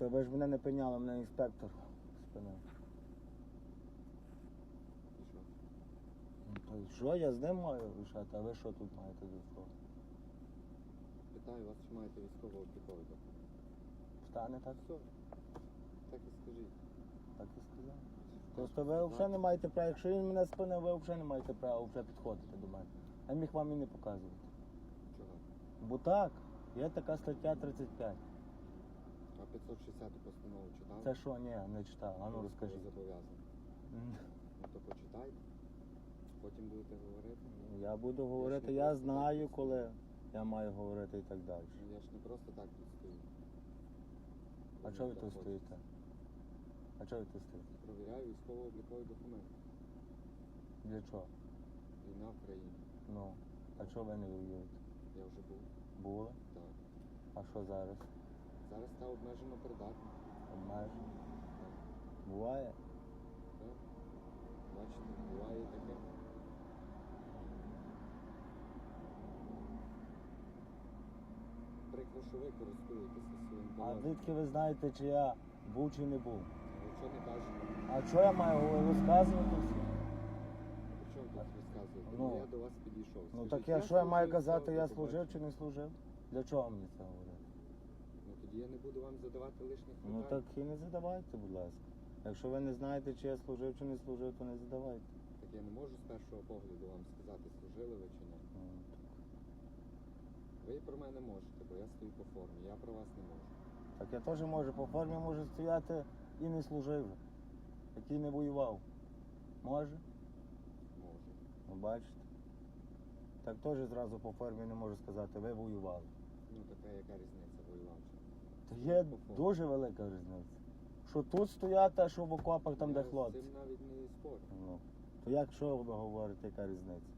То ви ж мене не пиняли, мене інспектор спинив. І що? Ну, То що я з ним маю рішати, а ви що тут маєте до того? Питаю вас, чи маєте військово-обліковий документ. Стане так? Все. Так і скажіть. Так і сказав. Просто ви взагалі не маєте права, якщо він мене спинив, ви взагалі не маєте права вже підходити до мене. Я міг вам і не показувати. Чого? Бо так, є така стаття 35. А 560 постанову читали? Це що, ні, не читав. А ну зобов'язані. М, Ну то почитайте. Потім будете говорити. Я буду говорити, я знаю, коли я маю говорити і так далі. Ну, Я ж не просто так тут стою. А чого ви тут стоїте? А чого ви тут стоїте? Провіряю військово-обліковий документ. Для чого? Війна в країні. Ну, а чого ви не воюєте? Я вже був. Були? Так. А що зараз? Зараз став обмежено придатним. Обмежено. Буває? Так. Бачите, буває і таке. Прикро, що ви користуєтеся своїм А звідки ви знаєте, чи я був чи не був? Що не кажете? А що я маю розказувати всім? При чому тут розказуєте? Ну. Ну, я до вас підійшов. Ну Скажіть, так я що я маю служив, казати, я служив чи не служив? Для чого мені це говорити? Ну тоді я не буду вам задавати лишніх питань. Ну так і не задавайте, будь ласка. Якщо ви не знаєте, чи я служив чи не служив, то не задавайте. Так я не можу з першого погляду вам сказати, служили ви чи ні. Ну. Ви про мене можете, бо я стою по формі, я про вас не можу. Так я теж можу по формі можу стояти і не служив, який не воював. Може? Можу. Ну бачите. Так теж зразу по формі не можу сказати, ви воювали. Ну така яка різниця воював чи? То є дуже велика різниця. Що тут стояти, а що в окопах там, де хлопці. Цим навіть не спорю. Ну. То як що ви говорите, яка різниця?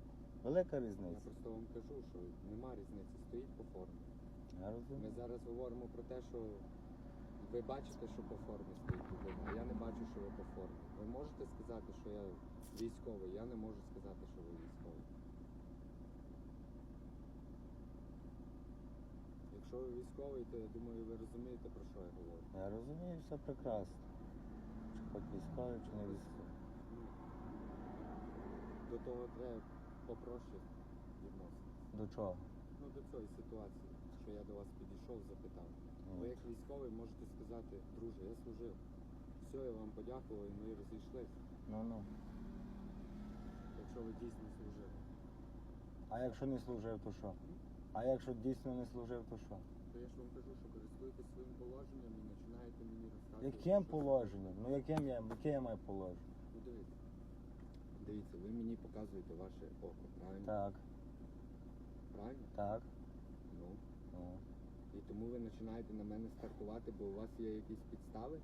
Велика Я різниця. просто вам кажу, що нема різниці, стоїть по формі. Я Ми розумію. зараз говоримо про те, що ви бачите, що по формі стоїть людина, а я не бачу, що ви по формі. Ви можете сказати, що я військовий, я не можу сказати, що ви військовий. Якщо ви військовий, то я думаю, ви розумієте, про що я говорю. Я розумію, все прекрасно. Чи хоч військовий, чи не військовий. До того треба попроще відноситися. До чого? Ну, до цієї ситуації, що я до вас підійшов, запитав. Ну. Ви як військовий можете сказати, друже, я служив. Все, я вам подякував і ми розійшлися, Ну ну. якщо ви дійсно служили. А якщо не служив, то що? А якщо дійсно не служив, то що? То я ж вам кажу, що користуєтесь своїм положенням і починаєте мені розказувати. Яким що- положенням? Ну яким я, яке я маю положення? Ну дивіться. Дивіться, ви мені показуєте ваше око, правильно? Так, Правильно? так. Ну. Ну. І тому ви починаєте на мене стартувати, бо у вас є якісь підстави.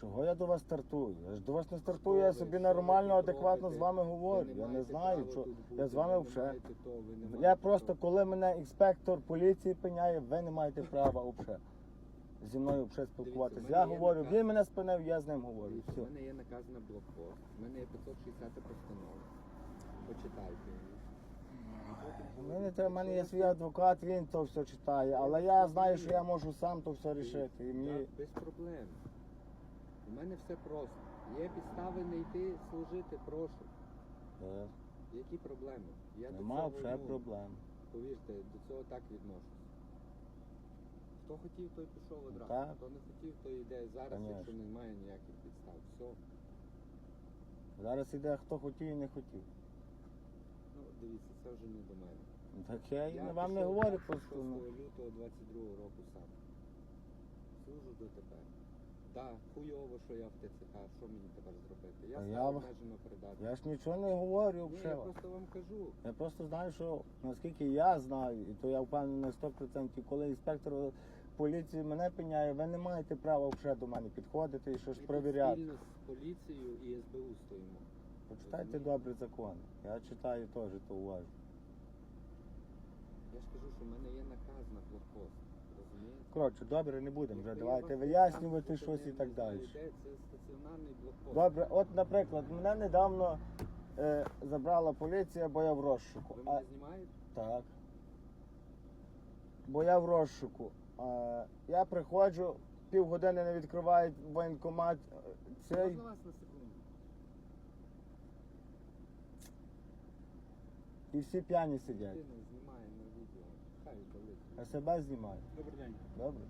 Чого я до вас стартую? Я ж до вас не стартую, я собі нормально, адекватно з вами говорю. Я не знаю, що я з вами не Я просто, коли мене інспектор поліції пиняє, ви не маєте права взагалі. Зі мною взагалі спілкуватися. Я говорю, він мене спинив, я з ним говорю. У мене є наказ на блокпост, у мене є 560 постанова. Почитайте мене треба, в мене є свій адвокат, він то все читає, але я знаю, що я можу сам то все рішити. І мені без проблем. У мене все просто. Є підстави не йти служити, прошу. Е, Які проблеми? Я до нема цього, взагалі ну, проблем. Повірте, до цього так відношусь. Хто хотів, той пішов одразу. Так. Хто не хотів, той йде зараз, Конечно. якщо немає ніяких підстав. Все. Зараз іде хто хотів і не хотів. Ну, дивіться, це вже не до мене. Так я, і Я вам не пішов говорю 26 просто. Ну. лютого 22 року сам. Служу дотепер. Так, хуйово, що я в ТЦК, що мені тепер зробити? Я А став в- обмежено придатний. Я ж нічого не говорю Ні, я взагалі. просто вам кажу. Я просто знаю, що наскільки я знаю, і то я впевнений на 100%, коли інспектор поліції мене пиняє, ви не маєте права вже до мене підходити і щось Ми тут перевіряти. спільно з поліцією і СБУ стоїмо. Почитайте Розумієте? добре закон. Я читаю теж то уважно. Я ж кажу, що в мене є наказ на блокпост. Коротше, добре, не будемо вже. Давайте вияснювати щось і так далі. Добре, от, наприклад, мене недавно е, забрала поліція, бо я в розшуку. Ви А, мене знімаєте? так. Бо я в розшуку. А, я приходжу, півгодини не відкривають воєнкомат. Цей Можна вас на секунду? і всі п'яні сидять. Людина знімає себе знімають. Добрий день. Добре?